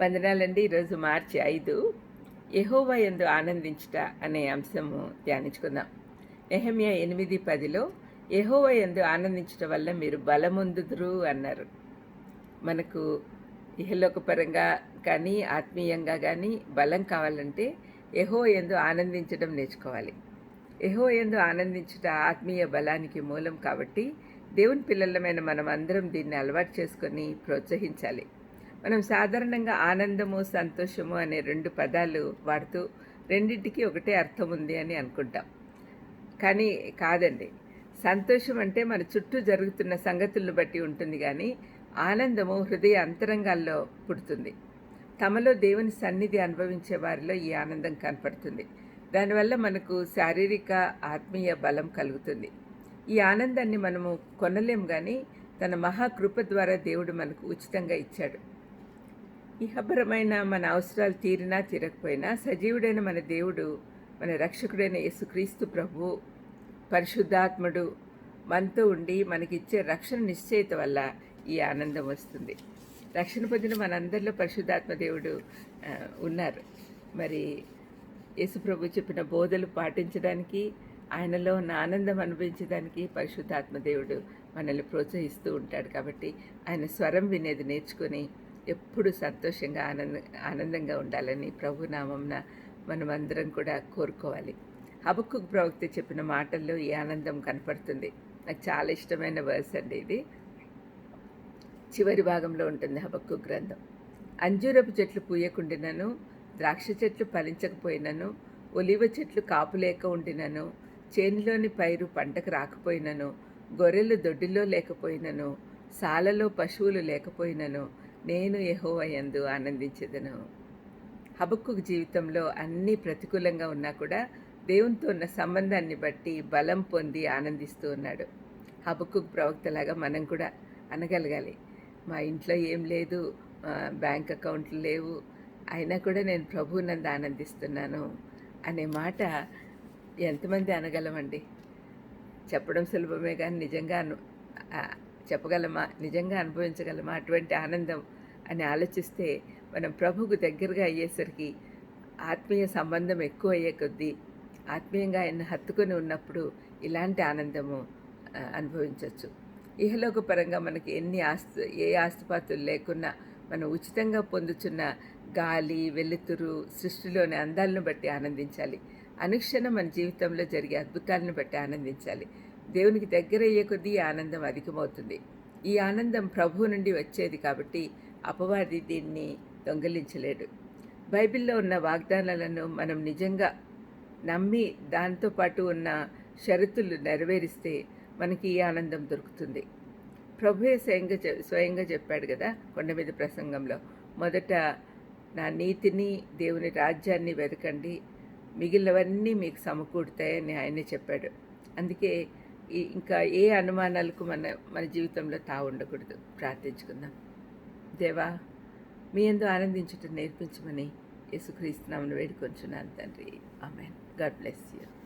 వందనాలండి. ఈరోజు మార్చి ఐదు. యహోవా ఎందు ఆనందించుట అనే అంశము ధ్యానించుకుందాం. నెహమియా ఎనిమిది పదిలో యెహోవా ఎందు ఆనందించట వల్ల మీరు బలముందుదురు అన్నారు. మనకు ఇహలోకపరంగా కానీ ఆత్మీయంగా కానీ బలం కావాలంటే యహో ఎందు ఆనందించడం నేర్చుకోవాలి. యహో ఎందు ఆనందించుట ఆత్మీయ బలానికి మూలం కాబట్టి దేవుని పిల్లలమైన మనం అందరం దీన్ని అలవాటు చేసుకొని ప్రోత్సహించాలి. మనం సాధారణంగా ఆనందము సంతోషము అనే రెండు పదాలు వాడుతూ రెండింటికి ఒకటే అర్థం ఉంది అని అనుకుంటాం. కానీ కాదండి. సంతోషం అంటే మన చుట్టూ జరుగుతున్న సంగతులను బట్టి ఉంటుంది కానీ ఆనందము హృదయ అంతరంగాల్లో పుడుతుంది. తమలో దేవుని సన్నిధి అనుభవించే వారిలో ఈ ఆనందం కనపడుతుంది. దానివల్ల మనకు శారీరక ఆత్మీయ బలం కలుగుతుంది. ఈ ఆనందాన్ని మనము కొనలేము కానీ తన మహాకృప ద్వారా దేవుడు మనకు ఉచితంగా ఇచ్చాడు. ఇహపరమైన మన అవసరాలు తీరినా తీరకపోయినా సజీవుడైన మన దేవుడు మన రక్షకుడైన యేసుక్రీస్తు ప్రభు పరిశుద్ధాత్ముడు మనతో ఉండి మనకిచ్చే రక్షణ నిశ్చయిత వల్ల ఈ ఆనందం వస్తుంది. రక్షణ పొందిన మనందరిలో పరిశుద్ధాత్మ దేవుడు ఉన్నారు. మరి యేసుప్రభు చెప్పిన బోధలు పాటించడానికి ఆయనలో ఉన్న ఆనందం అనుభవించడానికి పరిశుద్ధాత్మ దేవుడు మనల్ని ప్రోత్సహిస్తూ ఉంటాడు కాబట్టి ఆయన స్వరం వినేది నేర్చుకొని ఎప్పుడు సంతోషంగా ఆనంద ఆనందంగా ఉండాలని ప్రభు నామంన మనమందరం కూడా కోరుకోవాలి. హబక్కు ప్రవక్త చెప్పిన మాటల్లో ఈ ఆనందం కనపడుతుంది. నాకు చాలా ఇష్టమైన వర్స్ అండి ఇది. చివరి భాగంలో ఉంటుంది హబక్కు గ్రంథం. అంజూరపు చెట్లు పూయకుండినను ద్రాక్ష చెట్లు ఫలించకపోయినను ఒలివ చెట్లు కాపు లేక ఉండినను చేనులోని పైరు పంటకు రాకపోయినను గొర్రెలు దొడ్డిలో లేకపోయినను సాలలో పశువులు లేకపోయినను నేను యహోవయందు ఆనందించదను. హబక్కు జీవితంలో అన్నీ ప్రతికూలంగా ఉన్నా కూడా దేవునితో ఉన్న సంబంధాన్ని బట్టి బలం పొంది ఆనందిస్తూ ఉన్నాడు. హబక్కు ప్రవక్తలాగా మనం కూడా అనగలగాలి. మా ఇంట్లో ఏం లేదు బ్యాంక్ అకౌంట్లు లేవు అయినా కూడా నేను ప్రభు నందు ఆనందిస్తున్నాను అనే మాట ఎంతమంది అనగలమండి? చెప్పడం సులభమే కానీ నిజంగా అను చెప్పగలమా? నిజంగా అనుభవించగలమా? అటువంటి ఆనందం అని ఆలోచిస్తే మనం ప్రభువుకు దగ్గరగా అయ్యేసరికి ఆత్మీయ సంబంధం ఎక్కువ అయ్యే కొద్దీ ఆత్మీయంగా ఆయన హత్తుకొని ఉన్నప్పుడు ఇలాంటి ఆనందము అనుభవించవచ్చు ఇహలోక పరంగా మనకి ఎన్ని ఆస్తు ఏ ఆస్తుపాతులు లేకున్నా మనం ఉచితంగా పొందుతున్న గాలి వెలుతురు సృష్టిలోని అందాలను బట్టి ఆనందించాలి. అనుక్షణం మన జీవితంలో జరిగే అద్భుతాలను బట్టి ఆనందించాలి. దేవునికి దగ్గర అయ్యే కొద్దీ ఆనందం అధికమవుతుంది. ఈ ఆనందం ప్రభువు నుండి వచ్చేది కాబట్టి అపవాది దీన్ని దొంగలించలేడు. బైబిల్లో ఉన్న వాగ్దానాలను మనం నిజంగా నమ్మి దాంతో పాటు ఉన్న షరతులు నెరవేరిస్తే మనకి ఈ ఆనందం దొరుకుతుంది. ప్రభువే స్వయంగా స్వయంగా చెప్పాడు కదా కొండ మీద ప్రసంగంలో మొదట నా నీతిని దేవుని రాజ్యాన్ని వెతకండి మిగిలినవన్నీ మీకు సమకూడతాయని ఆయనే చెప్పాడు. అందుకే ఇంకా ఏ అనుమానాలకు మన మన జీవితంలో తా ఉండకూడదు ప్రార్థించుకుందాం. దేవా మీ ఎందు ఆనందించటం నేర్పించమని యేసుక్రీస్తునామను వేడుకొంచున్నాను తండ్రి. ఆమెన్. God bless you.